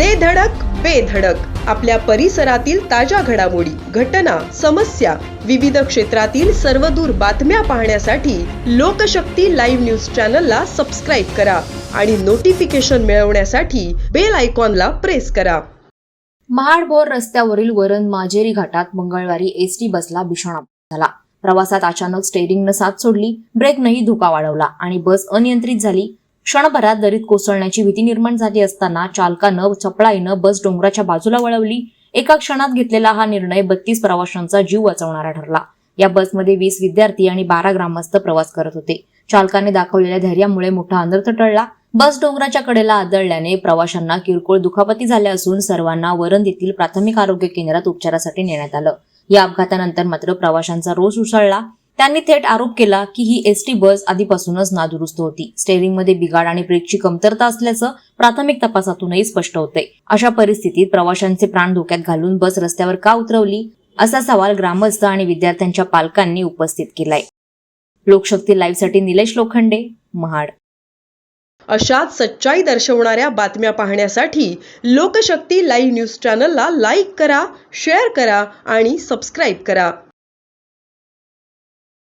दे धडक बेधडक आपल्या परिसरातील ताज्या घडामोडी घटना समस्या विविध क्षेत्रातील सर्वदूर बातम्या पाहण्यासाठी लोकशक्ती लाईव्ह न्यूज चॅनलला सबस्क्राईब करा आणि नोटिफिकेशन मिळवण्यासाठी बेल आयकॉनला प्रेस करा. महाडभोर रस्त्यावरील वरण माजेरी घाटात मंगळवारी एसटी बसला भीषण अपघात झाला. प्रवासात अचानक स्टेरिंगनं साथ सोडली ब्रेकनंही धोका वाढवला आणि बस अनियंत्रित झाली. क्षणभरात दरीत कोसळण्याची भीती निर्माण झाली असताना चालकानं चपळाईनं बस डोंगराच्या बाजूला वळवली. एका क्षणात घेतलेला हा निर्णय बत्तीस प्रवाशांचा जीव वाचवणारा ठरला. या बसमध्ये वीस विद्यार्थी आणि बारा ग्रामस्थ प्रवास करत होते. चालकाने दाखवलेल्या धैर्यामुळे मोठा अनर्थ टळला. बस डोंगराच्या कडेला आदळल्याने प्रवाशांना किरकोळ दुखापती झाल्या असून सर्वांना वरण येथील प्राथमिक आरोग्य केंद्रात उपचारासाठी नेण्यात आलं. या अपघातानंतर मात्र प्रवाशांचा रोष उसळला. त्यांनी थेट आरोप केला की ही एसटी बस आधीपासूनच नादुरुस्त होती. स्टेअरिंगमध्ये बिघाड आणि ब्रेकची कमतरता असल्याचं प्राथमिक तपासातूनही स्पष्ट होते अशा परिस्थितीत प्रवाशांचे प्राण धोक्यात घालून बस रस्त्यावर का उतरवली? असा सवाल ग्रामस्थ आणि विद्यार्थ्यांच्या पालकांनी उपस्थित केलाय. लोकशक्ती लाईव्हसाठी निलेश लोखंडे महाड. अशाच सच्चाई दर्शवणाऱ्या बातम्या पाहण्यासाठी लोकशक्ती लाईव्ह न्यूज चॅनलला लाईक करा शेअर करा आणि सबस्क्राईब करा.